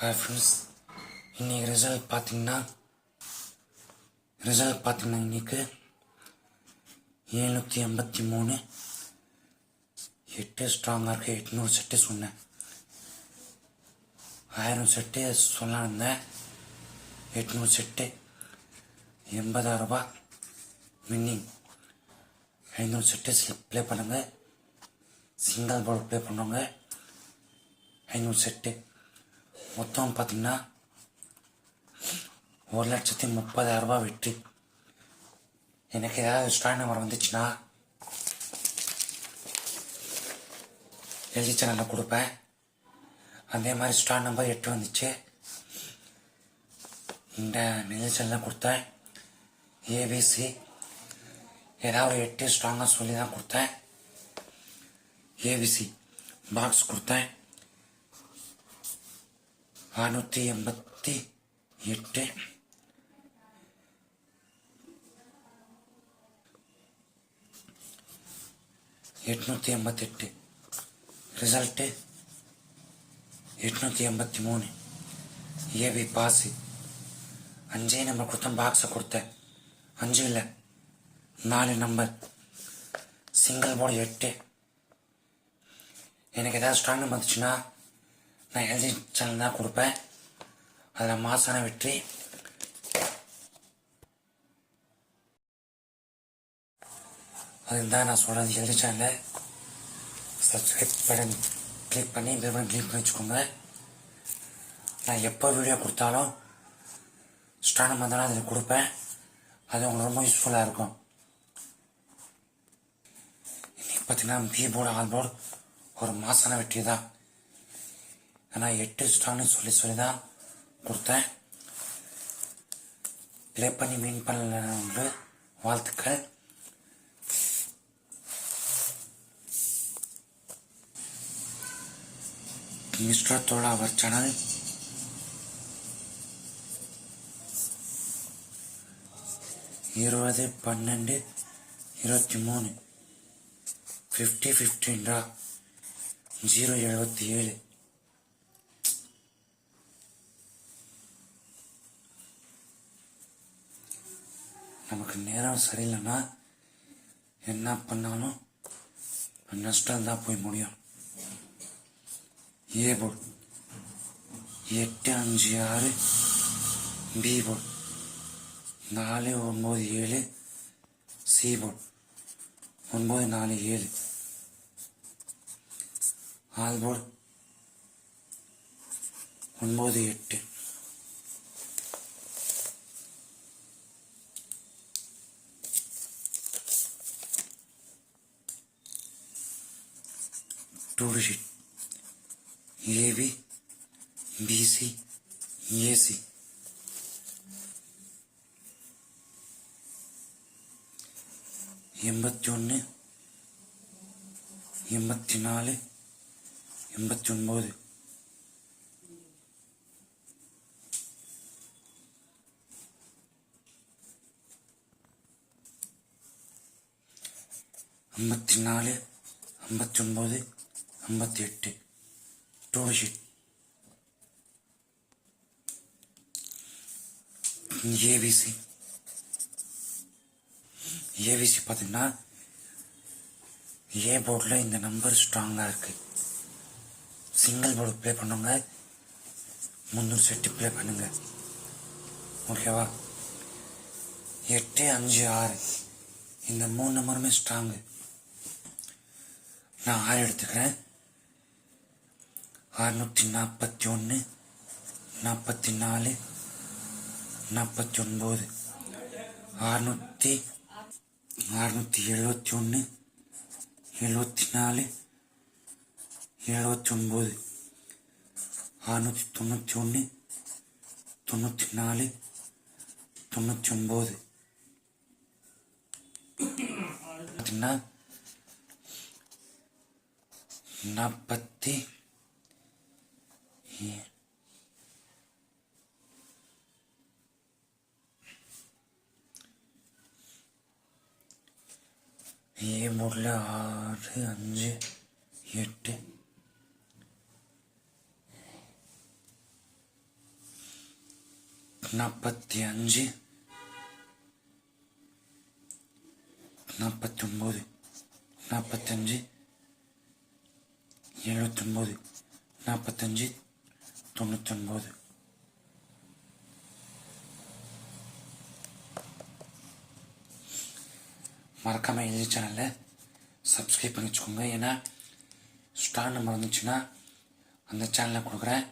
Hi friends இன்றைக்கி result பார்த்தீங்கன்னா result பார்த்தீங்கன்னா இன்னைக்கு எழுநூற்றி எண்பத்தி மூணு எட்டு ஸ்ட்ராங்காக இருக்குது எட்நூறு செட்டு சொன்னேன் ஆயிரம் செட்டு சொல்ல இருந்தேன் எட்நூறு செட்டு எண்பதாயிரம் ரூபா வின்னிங் ஐநூறு செட்டு ப்ளே பண்ணுங்கள் சிங்கிள் பால் ப்ளே பண்ணுவாங்க ஐநூறு செட்டு மொத்தம் பார்த்தீங்கன்னா ஒரு லட்சத்தி முப்பதாயிரம் ரூபாய் வெற்றி. எனக்கு ஏதாவது ஸ்டாண்ட் நம்பர் வந்துச்சுன்னா எழுதி சேனலில் கொடுப்பேன். அதே மாதிரி ஸ்டார் நம்பர் எட்டு வந்துச்சு. இந்த நிகழ்ச்சியெல்லாம் கொடுத்தேன். ஏபிசி ஏதாவது ஒரு எட்டு ஸ்ட்ராங்காக சொல்லி தான் கொடுத்தேன். ஏபிசி பாக்ஸ் கொடுத்தேன். நானூற்றி எண்பத்தி எட்டு. எட்நூற்றி எண்பத்தெட்டு ரிசல்ட்டு எட்நூற்றி எண்பத்தி மூணு. ஏவி பாஸு அஞ்சே நம்பர் கொடுத்தேன் பாக்ஸை கொடுத்தேன். அஞ்சு இல்லை நாலு நம்பர் சிங்கிள் போர்டு எட்டு. எனக்கு ஏதாவது ஸ்ட்ராங் நம்பர் வந்துச்சுன்னா நான் எழுதி சேனல் தான் கொடுப்பேன். அதில் மாசான வெற்றி. அதுதான் நான் சொல்கிறது எழுதி சேனலை சப்ஸ்கிரைப் பட்டன் கிளிக் பண்ணி பெல் பட்டன் கிளிக் பண்ணி வச்சுக்கோங்க. நான் எப்போ வீடியோ கொடுத்தாலும் ஸ்ட்ராங் வந்தாலும் அதில் கொடுப்பேன். அது உங்களுக்கு ரொம்ப யூஸ்ஃபுல்லாக இருக்கும். இன்னைக்கு பார்த்தீங்கன்னா பி போர்டு ஆல் போர்டு ஒரு மாசான வெற்றி தான் ஆனால் எட்டு ஸ்ட்ராங்னு சொல்லி சொல்லி தான் கொடுத்தேன். ப்ளே பண்ணி மீன் பண்ணல வாழ்த்துக்கள். மிஸ்டர் தோழா அவர் சேனல் இருபது பன்னெண்டு இருபத்தி மூணு. ஃபிஃப்டி ஃபிஃப்டின்றா ஜீரோ எழுபத்தி ஏழு. நமக்கு நேரம் சரியில்லைன்னா என்ன பண்ணாலும் நஷ்டம் தான் போய் முடியும். ஏ போர்டு எட்டு அஞ்சு ஆறு. பி போர்டு நாலு ஒம்பது ஏழு. சி போர்டு ஒன்பது நாலு ஏழு. ஆல் போர்டு ஒன்பது எட்டு. Two digit AB BC AC எண்பத்தி ஒன்று எண்பத்தி நாலு எண்பத்தி ஒன்பது ஐம்பத்தி நாலு ஐம்பத்தி எட்டு டூ ஷீட் ஏபிசி ஏபிசி பார்த்தீங்கன்னா ஏ போர்டில் இந்த நம்பர் ஸ்ட்ராங்காக இருக்குது சிங்கிள் போர்டு ப்ளே பண்ணுங்க. முந்நூறு செட்டு ப்ளே பண்ணுங்க. ஓகேவா எட்டு அஞ்சு ஆறு. இந்த மூணு நம்பருமே ஸ்ட்ராங்கு நான் ஆறு எடுத்துக்கிறேன். அறுநூற்றி நாற்பத்தி ஒன்று நாற்பத்தி நாலு நாற்பத்தி ஒன்பது அறுநூற்றி அறுநூற்றி எழுபத்தி ஒன்று எழுபத்தி நாலு எழுபத்தி ஒன்பது அறுநூற்றி தொண்ணூற்றி ஒன்று தொண்ணூற்றி நாலு தொண்ணூற்றி ஒம்பது பார்த்தீங்கன்னா நாற்பத்தி ஏ முதல்ல ஆறு அஞ்சு எட்டு. நாற்பத்தி அஞ்சு. நாற்பத்தி ஒம்பது நாற்பத்தஞ்சு எழுபத்தொம்போது நாற்பத்தஞ்சு தொண்ணூத்தொன்பது. மறக்காமல் எழுதி சேனலில் சப்ஸ்கிரைப் பண்ணி வச்சுக்கோங்க. ஏன்னா ஸ்டார் நம்பர் வந்துச்சுன்னா அந்த சேனலில் கொடுக்குறேன்.